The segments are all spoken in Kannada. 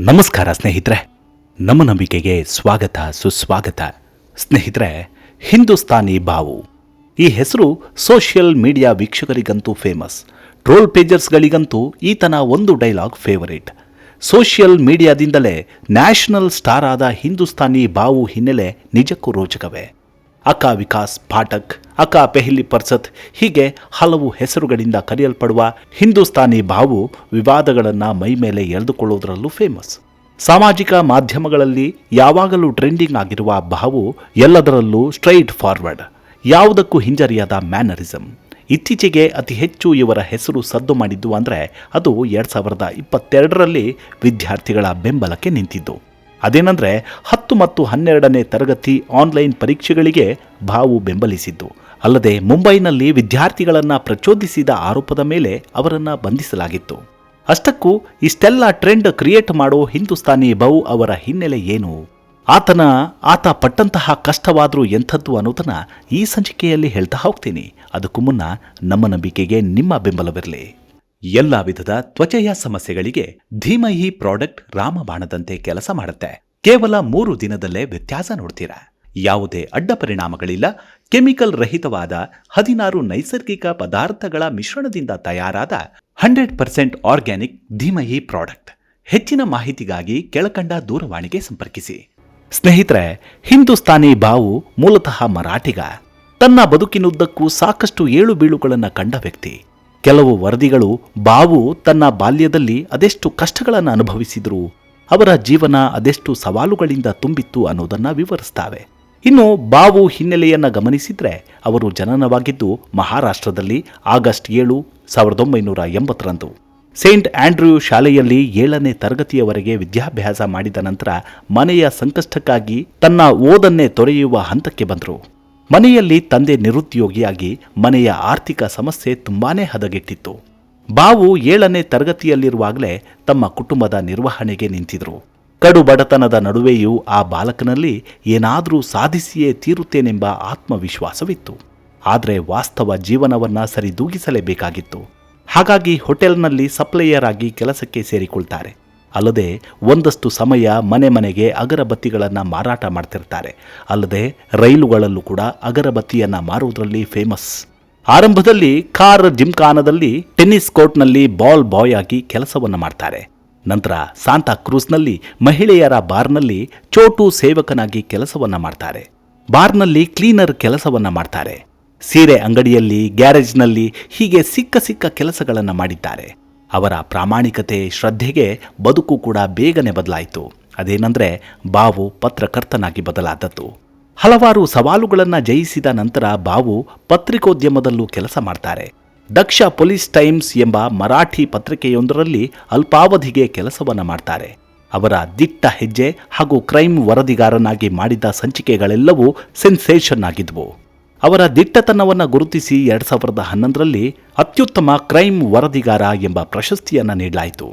ನಮಸ್ಕಾರ ಸ್ನೇಹಿತರೆ, ನಮ್ಮ ನಂಬಿಕೆಗೆ ಸ್ವಾಗತ, ಸುಸ್ವಾಗತ. ಸ್ನೇಹಿತರೆ, ಹಿಂದೂಸ್ತಾನಿ ಬಾವು. ಈ ಹೆಸರು ಸೋಷಿಯಲ್ ಮೀಡಿಯಾ ವೀಕ್ಷಕರಿಗಂತೂ ಫೇಮಸ್. ಟ್ರೋಲ್ ಪೇಜರ್ಸ್ಗಳಿಗಂತೂ ಈತನ ಒಂದು ಡೈಲಾಗ್ ಫೇವರೇಟ್. ಸೋಷಿಯಲ್ ಮೀಡಿಯಾದಿಂದಲೇ ನ್ಯಾಷನಲ್ ಸ್ಟಾರ್ ಆದ ಹಿಂದೂಸ್ತಾನಿ ಬಾವು ಹಿನ್ನೆಲೆ ನಿಜಕ್ಕೂ ರೋಚಕವೇ. ಅಕ್ಕ ವಿಕಾಸ್ ಪಾಠಕ್ ಅಕ್ಕ ಪೆಹ್ಲಿ ಪರ್ಸತ್ ಹೀಗೆ ಹಲವು ಹೆಸರುಗಳಿಂದ ಕರೆಯಲ್ಪಡುವ ಹಿಂದೂಸ್ತಾನಿ ಬಾವು ವಿವಾದಗಳನ್ನು ಮೈಮೇಲೆ ಎಳೆದುಕೊಳ್ಳುವುದರಲ್ಲೂ ಫೇಮಸ್ ಸಾಮಾಜಿಕ ಮಾಧ್ಯಮಗಳಲ್ಲಿ ಯಾವಾಗಲೂ ಟ್ರೆಂಡಿಂಗ್ ಆಗಿರುವ ಬಾವು ಎಲ್ಲದರಲ್ಲೂ ಸ್ಟ್ರೈಟ್ ಫಾರ್ವರ್ಡ್ ಯಾವುದಕ್ಕೂ ಹಿಂಜರಿಯದ ಮ್ಯಾನರಿಸಮ್ ಇತ್ತೀಚೆಗೆ ಅತಿ ಹೆಚ್ಚು ಇವರ ಹೆಸರು ಸದ್ದು ಮಾಡಿದ್ದು ಅಂದರೆ ಅದು ಎರಡು ಸಾವಿರದ ಇಪ್ಪತ್ತೆರಡರಲ್ಲಿ ವಿದ್ಯಾರ್ಥಿಗಳ ಬೆಂಬಲಕ್ಕೆ ನಿಂತಿದ್ದು. ಅದೇನೆಂದರೆ ಹತ್ತು ಮತ್ತು ಹನ್ನೆರಡನೇ ತರಗತಿ ಆನ್ಲೈನ್ ಪರೀಕ್ಷೆಗಳಿಗೆ ಭಾವು ಬೆಂಬಲಿಸಿದ್ದು. ಅಲ್ಲದೆ ಮುಂಬೈನಲ್ಲಿ ವಿದ್ಯಾರ್ಥಿಗಳನ್ನು ಪ್ರಚೋದಿಸಿದ ಆರೋಪದ ಮೇಲೆ ಅವರನ್ನು ಬಂಧಿಸಲಾಗಿತ್ತು. ಅಷ್ಟಕ್ಕೂ ಇಷ್ಟೆಲ್ಲ ಟ್ರೆಂಡ್ ಕ್ರಿಯೇಟ್ ಮಾಡೋ ಹಿಂದೂಸ್ತಾನಿ ಬೌ ಅವರ ಹಿನ್ನೆಲೆ ಏನು? ಆತನ, ಆತ ಪಟ್ಟಂತಹ ಕಷ್ಟವಾದರೂ ಎಂಥದ್ದು ಅನ್ನೋದನ್ನ ಈ ಸಂಚಿಕೆಯಲ್ಲಿ ಹೇಳ್ತಾ ಹೋಗ್ತೀನಿ. ಅದಕ್ಕೂ ಮುನ್ನ ನಮ್ಮ ನಂಬಿಕೆಗೆ ನಿಮ್ಮ ಬೆಂಬಲವಿರಲಿ. ಎಲ್ಲ ವಿಧದ ತ್ವಚೆಯ ಸಮಸ್ಯೆಗಳಿಗೆ ಧೀಮಹಿ ಪ್ರಾಡಕ್ಟ್ ರಾಮಬಾಣದಂತೆ ಕೆಲಸ ಮಾಡುತ್ತೆ. ಕೇವಲ ಮೂರು ದಿನದಲ್ಲೇ ವ್ಯತ್ಯಾಸ ನೋಡ್ತೀರಾ? ಯಾವುದೇ ಅಡ್ಡ ಪರಿಣಾಮಗಳಿಲ್ಲ. ಕೆಮಿಕಲ್ ರಹಿತವಾದ ಹದಿನಾರು ನೈಸರ್ಗಿಕ ಪದಾರ್ಥಗಳ ಮಿಶ್ರಣದಿಂದ ತಯಾರಾದ hundred percent organic Dheemahi product. ಹೆಚ್ಚಿನ ಮಾಹಿತಿಗಾಗಿ ಕೆಳಕಂಡ ದೂರವಾಣಿಗೆ ಸಂಪರ್ಕಿಸಿ. ಸ್ನೇಹಿತರೆ, ಹಿಂದೂಸ್ತಾನಿ ಬಾವು ಮೂಲತಃ ಮರಾಠಿಗ. ತನ್ನ ಬದುಕಿನುದ್ದಕ್ಕೂ ಸಾಕಷ್ಟು ಏಳು ಬೀಳುಗಳನ್ನು ಕಂಡ ವ್ಯಕ್ತಿ. ಕೆಲವು ವರದಿಗಳು ಬಾವು ತನ್ನ ಬಾಲ್ಯದಲ್ಲಿ ಅದೆಷ್ಟು ಕಷ್ಟಗಳನ್ನು ಅನುಭವಿಸಿದ್ರು, ಅವರ ಜೀವನ ಅದೆಷ್ಟು ಸವಾಲುಗಳಿಂದ ತುಂಬಿತ್ತು ಅನ್ನೋದನ್ನು ವಿವರಿಸ್ತಾವೆ. ಇನ್ನು ಬಾವು ಹಿನ್ನೆಲೆಯನ್ನು ಗಮನಿಸಿದರೆ ಅವರು ಜನನವಾಗಿದ್ದು ಮಹಾರಾಷ್ಟ್ರದಲ್ಲಿ ಆಗಸ್ಟ್ ಏಳು, ಸಾವಿರದ ಒಂಬೈನೂರ ಎಂಬತ್ತರಂದು. ಸೇಂಟ್ ಆಂಡ್ರ್ಯೂ ಶಾಲೆಯಲ್ಲಿ ಏಳನೇ ತರಗತಿಯವರೆಗೆ ವಿದ್ಯಾಭ್ಯಾಸ ಮಾಡಿದ ನಂತರ ಮನೆಯ ಸಂಕಷ್ಟಕ್ಕಾಗಿ ತನ್ನ ಓದನ್ನೇ ತೊರೆಯುವ ಹಂತಕ್ಕೆ ಬಂದರು. ಮನೆಯಲ್ಲಿ ತಂದೆ ನಿರುದ್ಯೋಗಿಯಾಗಿ ಮನೆಯ ಆರ್ಥಿಕ ಸಮಸ್ಯೆ ತುಂಬಾನೇ ಹದಗೆಟ್ಟಿತ್ತು. ಬಾವು ಏಳನೇ ತರಗತಿಯಲ್ಲಿರುವಾಗಲೇ ತಮ್ಮ ಕುಟುಂಬದ ನಿರ್ವಹಣೆಗೆ ನಿಂತಿದ್ರು. ಕಡು ಬಡತನದ ನಡುವೆಯೂ ಆ ಬಾಲಕನಲ್ಲಿ ಏನಾದರೂ ಸಾಧಿಸಿಯೇ ತೀರುತ್ತೇನೆಂಬ ಆತ್ಮವಿಶ್ವಾಸವಿತ್ತು. ಆದರೆ ವಾಸ್ತವ ಜೀವನವನ್ನ ಸರಿದೂಗಿಸಲೇಬೇಕಾಗಿತ್ತು. ಹಾಗಾಗಿ ಹೋಟೆಲ್ನಲ್ಲಿ ಸಪ್ಲೈಯರ್ ಆಗಿ ಕೆಲಸಕ್ಕೆ ಸೇರಿಕೊಳ್ತಾರೆ. ಅಲ್ಲದೆ ಒಂದಷ್ಟು ಸಮಯ ಮನೆ ಮನೆಗೆ ಅಗರಬತ್ತಿಗಳನ್ನು ಮಾರಾಟ ಮಾಡ್ತಿರ್ತಾರೆ. ಅಲ್ಲದೆ ರೈಲುಗಳಲ್ಲೂ ಕೂಡ ಅಗರಬತ್ತಿಯನ್ನು ಮಾರುವುದರಲ್ಲಿ ಫೇಮಸ್ ಆರಂಭದಲ್ಲಿ ಕಾರ್ ಜಿಮ್ಖಾನದಲ್ಲಿ ಟೆನ್ನಿಸ್ ಕೋರ್ಟ್ನಲ್ಲಿ ಬಾಲ್ ಬಾಯ್ ಆಗಿ ಕೆಲಸವನ್ನು ಮಾಡ್ತಾರೆ. ನಂತರ ಸಾಂತಾ ಕ್ರೂಸ್ನಲ್ಲಿ ಮಹಿಳೆಯರ ಬಾರ್ನಲ್ಲಿ ಚೋಟು ಸೇವಕನಾಗಿ ಕೆಲಸವನ್ನ ಮಾಡ್ತಾರೆ. ಬಾರ್ನಲ್ಲಿ ಕ್ಲೀನರ್ ಕೆಲಸವನ್ನು ಮಾಡ್ತಾರೆ. ಸೀರೆ ಅಂಗಡಿಯಲ್ಲಿ, ಗ್ಯಾರೇಜ್ನಲ್ಲಿ ಹೀಗೆ ಸಿಕ್ಕ ಸಿಕ್ಕ ಕೆಲಸಗಳನ್ನು ಮಾಡಿದ್ದಾರೆ. ಅವರ ಪ್ರಾಮಾಣಿಕತೆ ಶ್ರದ್ಧೆಗೆ ಬದುಕು ಕೂಡ ಬೇಗನೆ ಬದಲಾಯಿತು. ಅದೇನೆಂದರೆ ಬಾವು ಪತ್ರಕರ್ತನಾಗಿ ಬದಲಾದದ್ದು. ಹಲವಾರು ಸವಾಲುಗಳನ್ನು ಜಯಿಸಿದ ನಂತರ ಬಾವು ಪತ್ರಿಕೋದ್ಯಮದಲ್ಲೂ ಕೆಲಸ ಮಾಡ್ತಾರೆ. ದಕ್ಷ ಪೊಲೀಸ್ ಟೈಮ್ಸ್ ಎಂಬ ಮರಾಠಿ ಪತ್ರಿಕೆಯೊಂದರಲ್ಲಿ ಅಲ್ಪಾವಧಿಗೆ ಕೆಲಸವನ್ನ ಮಾಡ್ತಾರೆ. ಅವರ ದಿಟ್ಟ ಹೆಜ್ಜೆ ಹಾಗೂ ಕ್ರೈಮ್ ವರದಿಗಾರನಾಗಿ ಮಾಡಿದ ಸಂಚಿಕೆಗಳೆಲ್ಲವೂ ಸೆನ್ಸೇಷನ್ ಆಗಿದ್ವು. ಅವರ ದಿಟ್ಟತನವನ್ನು ಗುರುತಿಸಿ ಎರಡ್ ಸಾವಿರದ ಹನ್ನೊಂದರಲ್ಲಿ ಅತ್ಯುತ್ತಮ ಕ್ರೈಮ್ ವರದಿಗಾರ ಎಂಬ ಪ್ರಶಸ್ತಿಯನ್ನು ನೀಡಲಾಯಿತು.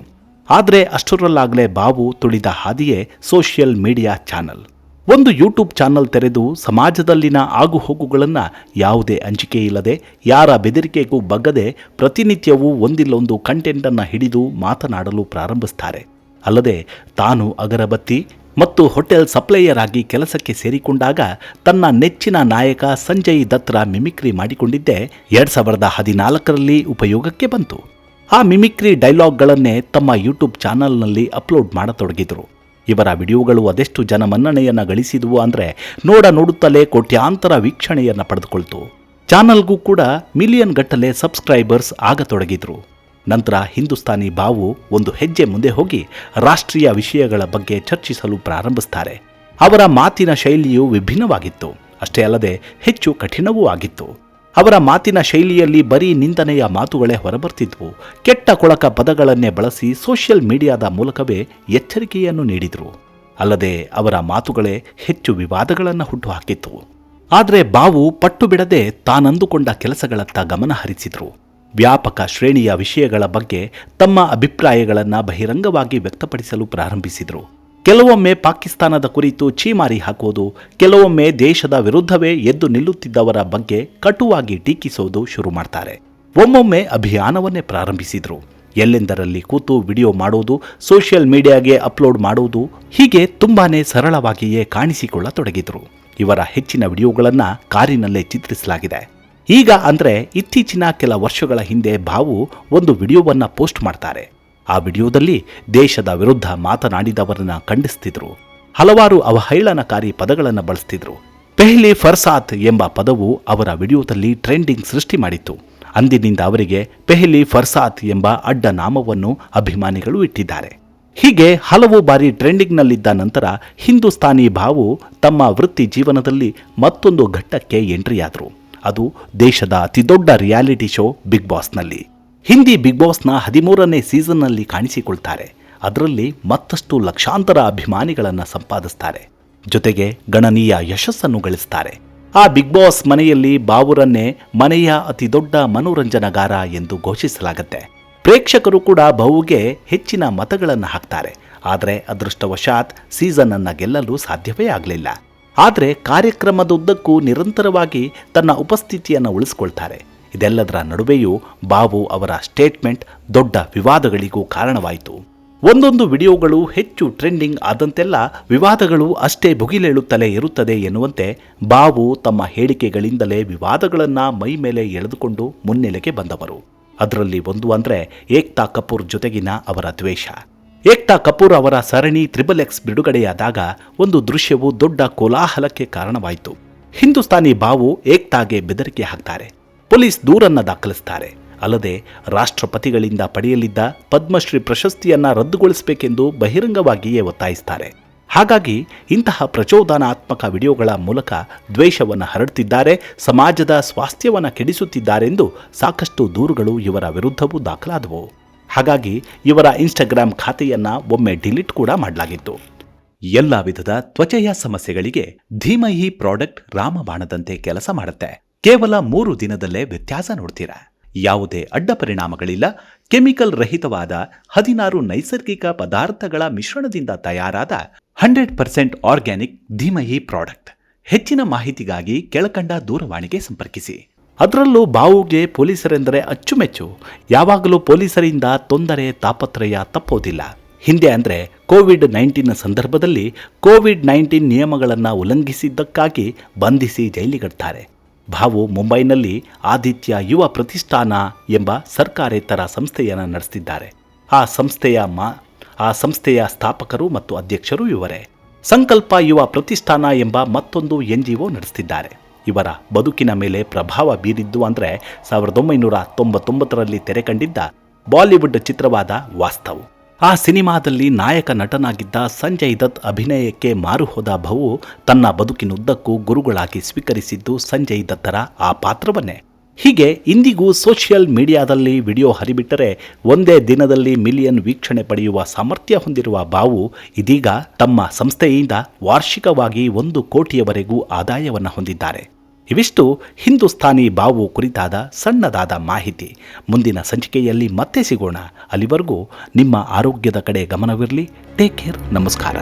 ಆದರೆ ಅಷ್ಟರಲ್ಲಾಗಲೇ ಬಾವು ತುಳಿದ ಹಾದಿಯೇ ಸೋಷಿಯಲ್ ಮೀಡಿಯಾ ಚಾನಲ್. ಒಂದು ಯೂಟ್ಯೂಬ್ ಚಾನಲ್ ತೆರೆದು ಸಮಾಜದಲ್ಲಿನ ಆಗುಹೋಗುಗಳನ್ನು ಯಾವುದೇ ಅಂಜಿಕೆ ಇಲ್ಲದೆ, ಯಾರ ಬೆದರಿಕೆಗೂ ಬಗ್ಗದೆ ಪ್ರತಿನಿತ್ಯವೂ ಒಂದಿಲ್ಲೊಂದು ಕಂಟೆಂಟನ್ನು ಹಿಡಿದು ಮಾತನಾಡಲು ಪ್ರಾರಂಭಿಸ್ತಾರೆ. ಅಲ್ಲದೆ ತಾನು ಅಗರಬತ್ತಿ ಮತ್ತು ಹೋಟೆಲ್ ಸಪ್ಲೈಯರ್ ಆಗಿ ಕೆಲಸಕ್ಕೆ ಸೇರಿಕೊಂಡಾಗ ತನ್ನ ನೆಚ್ಚಿನ ನಾಯಕ ಸಂಜಯ್ ದತ್ರ ಮಿಮಿಕ್ರಿ ಮಾಡಿಕೊಂಡಿದ್ದೆ. ಎರಡು ಸಾವಿರದ ಹದಿನಾಲ್ಕರಲ್ಲಿ ಉಪಯೋಗಕ್ಕೆ ಬಂತು. ಆ ಮಿಮಿಕ್ರಿ ಡೈಲಾಗ್ಗಳನ್ನೇ ತಮ್ಮ ಯೂಟ್ಯೂಬ್ ಚಾನಲ್ನಲ್ಲಿ ಅಪ್ಲೋಡ್ ಮಾಡತೊಡಗಿದರು. ಇವರ ವಿಡಿಯೋಗಳು ಅದೆಷ್ಟು ಜನ ಮನ್ನಣೆಯನ್ನ ಗಳಿಸಿದವು ಅಂದರೆ ನೋಡ ನೋಡುತ್ತಲೇ ಕೋಟ್ಯಾಂತರ ವೀಕ್ಷಣೆಯನ್ನ ಪಡೆದುಕೊಳ್ತು. ಚಾನಲ್ಗೂ ಕೂಡ ಮಿಲಿಯನ್ ಗಟ್ಟಲೆ ಸಬ್ಸ್ಕ್ರೈಬರ್ಸ್ ಆಗತೊಡಗಿದ್ರು. ನಂತರ ಹಿಂದೂಸ್ತಾನಿ ಬಾವು ಒಂದು ಹೆಜ್ಜೆ ಮುಂದೆ ಹೋಗಿ ರಾಷ್ಟ್ರೀಯ ವಿಷಯಗಳ ಬಗ್ಗೆ ಚರ್ಚಿಸಲು ಪ್ರಾರಂಭಿಸ್ತಾರೆ. ಅವರ ಮಾತಿನ ಶೈಲಿಯು ವಿಭಿನ್ನವಾಗಿತ್ತು. ಅಷ್ಟೇ ಅಲ್ಲದೆ ಹೆಚ್ಚು ಕಠಿಣವೂ ಆಗಿತ್ತು. ಅವರ ಮಾತಿನ ಶೈಲಿಯಲ್ಲಿ ಬರೀ ನಿಂದನೆಯ ಮಾತುಗಳೇ ಹೊರಬರ್ತಿದ್ವು. ಕೆಟ್ಟ ಕೊಳಕ ಪದಗಳನ್ನೇ ಬಳಸಿ ಸೋಷಿಯಲ್ ಮೀಡಿಯಾದ ಮೂಲಕವೇ ಎಚ್ಚರಿಕೆಯನ್ನು ನೀಡಿದರು. ಅಲ್ಲದೆ ಅವರ ಮಾತುಗಳೇ ಹೆಚ್ಚು ವಿವಾದಗಳನ್ನು ಹುಟ್ಟುಹಾಕಿತ್ತು. ಆದರೆ ಬಾವು ಪಟ್ಟು ಬಿಡದೆ ತಾನಂದುಕೊಂಡ ಕೆಲಸಗಳತ್ತ ಗಮನ ಹರಿಸಿದ್ರು. ವ್ಯಾಪಕ ಶ್ರೇಣಿಯ ವಿಷಯಗಳ ಬಗ್ಗೆ ತಮ್ಮ ಅಭಿಪ್ರಾಯಗಳನ್ನು ಬಹಿರಂಗವಾಗಿ ವ್ಯಕ್ತಪಡಿಸಲು ಪ್ರಾರಂಭಿಸಿದರು. ಕೆಲವೊಮ್ಮೆ ಪಾಕಿಸ್ತಾನದ ಕುರಿತು ಛೀಮಾರಿ ಹಾಕುವುದು, ಕೆಲವೊಮ್ಮೆ ದೇಶದ ವಿರುದ್ಧವೇ ಎದ್ದು ನಿಲ್ಲುತ್ತಿದ್ದವರ ಬಗ್ಗೆ ಕಟುವಾಗಿ ಟೀಕಿಸೋದು ಶುರು ಮಾಡ್ತಾರೆ. ಒಮ್ಮೊಮ್ಮೆ ಅಭಿಯಾನವನ್ನೇ ಪ್ರಾರಂಭಿಸಿದರು. ಎಲ್ಲೆಂದರಲ್ಲಿ ಕೂತು ವಿಡಿಯೋ ಮಾಡುವುದು ಸೋಷಿಯಲ್ ಮೀಡಿಯಾಗೆ ಅಪ್ಲೋಡ್ ಮಾಡುವುದು ಹೀಗೆ ತುಂಬಾನೇ ಸರಳವಾಗಿಯೇ ಕಾಣಿಸಿಕೊಳ್ಳತೊಡಗಿದರು. ಇವರ ಹೆಚ್ಚಿನ ವಿಡಿಯೋಗಳನ್ನು ಕಾರಿನಲ್ಲೇ ಚಿತ್ರಿಸಲಾಗಿದೆ. ಈಗ ಅಂದ್ರೆ ಇತ್ತೀಚಿನ ಕೆಲ ವರ್ಷಗಳ ಹಿಂದೆ ಬಾವು ಒಂದು ವಿಡಿಯೋವನ್ನ ಪೋಸ್ಟ್ ಮಾಡ್ತಾರೆ. ಆ ವಿಡಿಯೋದಲ್ಲಿ ದೇಶದ ವಿರುದ್ಧ ಮಾತನಾಡಿದವರನ್ನ ಖಂಡಿಸ್ತಿದ್ರು. ಹಲವಾರು ಅವಹೇಳನಕಾರಿ ಪದಗಳನ್ನು ಬಳಸ್ತಿದ್ರು. ಪೆಹ್ಲಿ ಫರ್ಸಾತ್ ಎಂಬ ಪದವು ಅವರ ವಿಡಿಯೋದಲ್ಲಿ ಟ್ರೆಂಡಿಂಗ್ ಸೃಷ್ಟಿ ಮಾಡಿತ್ತು. ಅಂದಿನಿಂದ ಅವರಿಗೆ ಪೆಹ್ಲಿ ಫರ್ಸಾತ್ ಎಂಬ ಅಡ್ಡ ನಾಮವನ್ನು ಅಭಿಮಾನಿಗಳು ಇಟ್ಟಿದ್ದಾರೆ. ಹೀಗೆ ಹಲವು ಬಾರಿ ಟ್ರೆಂಡಿಂಗ್ನಲ್ಲಿದ್ದ ನಂತರ ಹಿಂದೂಸ್ತಾನಿ ಭಾವು ತಮ್ಮ ವೃತ್ತಿ ಜೀವನದಲ್ಲಿ ಮತ್ತೊಂದು ಘಟ್ಟಕ್ಕೆ ಎಂಟ್ರಿಯಾದರು. ಅದು ದೇಶದ ಅತಿದೊಡ್ಡ ರಿಯಾಲಿಟಿ ಶೋ ಬಿಗ್ ಬಾಸ್ನಲ್ಲಿ. ಹಿಂದಿ ಬಿಗ್ ಬಾಸ್ನ ಹದಿಮೂರನೇ ಸೀಸನ್ನಲ್ಲಿ ಕಾಣಿಸಿಕೊಳ್ತಾರೆ. ಅದರಲ್ಲಿ ಮತ್ತಷ್ಟು ಲಕ್ಷಾಂತರ ಅಭಿಮಾನಿಗಳನ್ನು ಸಂಪಾದಿಸ್ತಾರೆ. ಜೊತೆಗೆ ಗಣನೀಯ ಯಶಸ್ಸನ್ನು ಗಳಿಸ್ತಾರೆ. ಆ ಬಿಗ್ ಬಾಸ್ ಮನೆಯಲ್ಲಿ ಬಾವುರನ್ನೇ ಮನೆಯ ಅತಿದೊಡ್ಡ ಮನೋರಂಜನಗಾರ ಎಂದು ಘೋಷಿಸಲಾಗುತ್ತೆ. ಪ್ರೇಕ್ಷಕರು ಕೂಡ ಬಹುಗೆ ಹೆಚ್ಚಿನ ಮತಗಳನ್ನು ಹಾಕ್ತಾರೆ. ಆದರೆ ಅದೃಷ್ಟವಶಾತ್ ಸೀಸನ್ ಅನ್ನ ಗೆಲ್ಲಲು ಸಾಧ್ಯವೇ ಆಗಲಿಲ್ಲ. ಆದರೆ ಕಾರ್ಯಕ್ರಮದ ಉದ್ದಕ್ಕೂ ನಿರಂತರವಾಗಿ ತನ್ನ ಉಪಸ್ಥಿತಿಯನ್ನು ಉಳಿಸ್ಕೊಳ್ತಾರೆ. ಇದೆಲ್ಲದರ ನಡುವೆಯೂ ಬಾಬು ಅವರ ಸ್ಟೇಟ್ಮೆಂಟ್ ದೊಡ್ಡ ವಿವಾದಗಳಿಗೂ ಕಾರಣವಾಯಿತು. ಒಂದೊಂದು ವಿಡಿಯೋಗಳು ಹೆಚ್ಚು ಟ್ರೆಂಡಿಂಗ್ ಆದಂತೆಲ್ಲ ವಿವಾದಗಳು ಅಷ್ಟೇ ಭುಗಿಲೇಳುತ್ತಲೇ ಇರುತ್ತದೆ ಎನ್ನುವಂತೆ ಬಾಬು ತಮ್ಮ ಹೇಳಿಕೆಗಳಿಂದಲೇ ವಿವಾದಗಳನ್ನು ಮೈ ಮೇಲೆ ಎಳೆದುಕೊಂಡು ಮುನ್ನೆಲೆಗೆ ಬಂದವರು. ಅದರಲ್ಲಿ ಒಂದು ಅಂದರೆ ಏಕ್ತಾ ಕಪೂರ್ ಜೊತೆಗಿನ ಅವರ ದ್ವೇಷ. ಏಕ್ತಾ ಕಪೂರ್ ಅವರ ಸರಣಿ ತ್ರಿಬಲ್ ಎಕ್ಸ್ ಬಿಡುಗಡೆಯಾದಾಗ ಒಂದು ದೃಶ್ಯವು ದೊಡ್ಡ ಕೋಲಾಹಲಕ್ಕೆ ಕಾರಣವಾಯಿತು. ಹಿಂದೂಸ್ತಾನಿ ಬಾವು ಏಕ್ತಾಗೆ ಬೆದರಿಕೆ ಹಾಕ್ತಾರೆ. ಪೊಲೀಸ್ ದೂರನ್ನ ದಾಖಲಿಸ್ತಾರೆ. ಅಲ್ಲದೆ ರಾಷ್ಟ್ರಪತಿಗಳಿಂದ ಪಡೆಯಲಿದ್ದ ಪದ್ಮಶ್ರೀ ಪ್ರಶಸ್ತಿಯನ್ನ ರದ್ದುಗೊಳಿಸಬೇಕೆಂದು ಬಹಿರಂಗವಾಗಿಯೇ ಒತ್ತಾಯಿಸ್ತಾರೆ. ಹಾಗಾಗಿ ಇಂತಹ ಪ್ರಚೋದನಾತ್ಮಕ ವಿಡಿಯೋಗಳ ಮೂಲಕ ದ್ವೇಷವನ್ನು ಹರಡುತ್ತಿದ್ದಾರೆ ಸಮಾಜದ ಸ್ವಾಸ್ಥ್ಯವನ್ನು ಕೆಡಿಸುತ್ತಿದ್ದಾರೆಂದು ಸಾಕಷ್ಟು ದೂರುಗಳು ಇವರ ವಿರುದ್ಧವೂ ದಾಖಲಾದವು. ಹಾಗಾಗಿ ಇವರ ಇನ್ಸ್ಟಾಗ್ರಾಂ ಖಾತೆಯನ್ನ ಒಮ್ಮೆ ಡಿಲೀಟ್ ಕೂಡ ಮಾಡಲಾಗಿತ್ತು. ಎಲ್ಲ ವಿಧದ ತ್ವಚೆಯ ಸಮಸ್ಯೆಗಳಿಗೆ ಧೀಮಹಿ ಪ್ರಾಡಕ್ಟ್ ರಾಮಬಾಣದಂತೆ ಕೆಲಸ ಮಾಡುತ್ತೆ. ಕೇವಲ ಮೂರು ದಿನದಲ್ಲೇ ವ್ಯತ್ಯಾಸ ನೋಡ್ತೀರಾ? ಯಾವುದೇ ಅಡ್ಡ ಪರಿಣಾಮಗಳಿಲ್ಲ. ಕೆಮಿಕಲ್ ರಹಿತವಾದ ಹದಿನಾರು ನೈಸರ್ಗಿಕ ಪದಾರ್ಥಗಳ ಮಿಶ್ರಣದಿಂದ ತಯಾರಾದ hundred percent organic Dheemahi product ಹೆಚ್ಚಿನ ಮಾಹಿತಿಗಾಗಿ ಕೆಳಕಂಡ ದೂರವಾಣಿಗೆ ಸಂಪರ್ಕಿಸಿ. ಅದರಲ್ಲೂ ಬಾವುಗೆ ಪೊಲೀಸರೆಂದರೆ ಅಚ್ಚುಮೆಚ್ಚು. ಯಾವಾಗಲೂ ಪೊಲೀಸರಿಂದ ತೊಂದರೆ, ತಾಪತ್ರಯ ತಪ್ಪೋದಿಲ್ಲ. ಹಿಂದೆ ಅಂದರೆ ಕೋವಿಡ್ ನೈನ್ಟೀನ್ ಸಂದರ್ಭದಲ್ಲಿ ಕೋವಿಡ್ ನೈನ್ಟೀನ್ ನಿಯಮಗಳನ್ನು ಉಲ್ಲಂಘಿಸಿದ್ದಕ್ಕಾಗಿ ಬಂಧಿಸಿ ಜೈಲಿಗಡ್ತಾರೆ. ಭಾವು ಮುಂಬೈನಲ್ಲಿ ಆದಿತ್ಯ ಯುವ ಪ್ರತಿಷ್ಠಾನ ಎಂಬ ಸರ್ಕಾರೇತರ ಸಂಸ್ಥೆಯನ್ನು ನಡೆಸ್ತಿದ್ದಾರೆ. ಆ ಸಂಸ್ಥೆಯ ಮಾ, ಆ ಸಂಸ್ಥೆಯ ಸ್ಥಾಪಕರು ಮತ್ತು ಅಧ್ಯಕ್ಷರು ಇವರೇ. ಸಂಕಲ್ಪ ಯುವ ಪ್ರತಿಷ್ಠಾನ ಎಂಬ ಮತ್ತೊಂದು ಎನ್ ಜಿ ಒ ನಡೆಸ್ತಿದ್ದಾರೆ. ಇವರ ಬದುಕಿನ ಮೇಲೆ ಪ್ರಭಾವ ಬೀರಿದ್ದು ಅಂದರೆ ಸಾವಿರದ ಒಂಬೈನೂರ ತೊಂಬತ್ತೊಂಬತ್ತರಲ್ಲಿ ತೆರೆ ಕಂಡಿದ್ದ ಬಾಲಿವುಡ್ ಚಿತ್ರವಾದ ವಾಸ್ತವ್. ಆ ಸಿನಿಮಾದಲ್ಲಿ ನಾಯಕ ನಟನಾಗಿದ್ದ ಸಂಜಯ್ ದತ್ ಅಭಿನಯಕ್ಕೆ ಮಾರುಹೋದ ಭವು ತನ್ನ ಬದುಕಿನುದ್ದಕ್ಕೂ ಗುರುಗಳಾಗಿ ಸ್ವೀಕರಿಸಿದ್ದು ಸಂಜಯ್ ದತ್ತರ ಆ ಪಾತ್ರವನ್ನೇ. ಹೀಗೆ ಇಂದಿಗೂ ಸೋಷಿಯಲ್ ಮೀಡಿಯಾದಲ್ಲಿ ವಿಡಿಯೋ ಹರಿಬಿಟ್ಟರೆ ಒಂದೇ ದಿನದಲ್ಲಿ ಮಿಲಿಯನ್ ವೀಕ್ಷಣೆ ಪಡೆಯುವ ಸಾಮರ್ಥ್ಯ ಹೊಂದಿರುವ ಬಾವು ಇದೀಗ ತಮ್ಮ ಸಂಸ್ಥೆಯಿಂದ ವಾರ್ಷಿಕವಾಗಿ ಒಂದು ಕೋಟಿಯವರೆಗೂ ಆದಾಯವನ್ನು ಹೊಂದಿದ್ದಾರೆ. ಇವಿಷ್ಟು ಹಿಂದೂಸ್ತಾನಿ ಬಾವು ಕುರಿತಾದ ಸಣ್ಣದಾದ ಮಾಹಿತಿ. ಮುಂದಿನ ಸಂಚಿಕೆಯಲ್ಲಿ ಮತ್ತೆ ಸಿಗೋಣ. ಅಲ್ಲಿವರೆಗೂ ನಿಮ್ಮ ಆರೋಗ್ಯದ ಕಡೆ ಗಮನವಿರಲಿ. ಟೇಕ್ ಕೇರ್ ನಮಸ್ಕಾರ.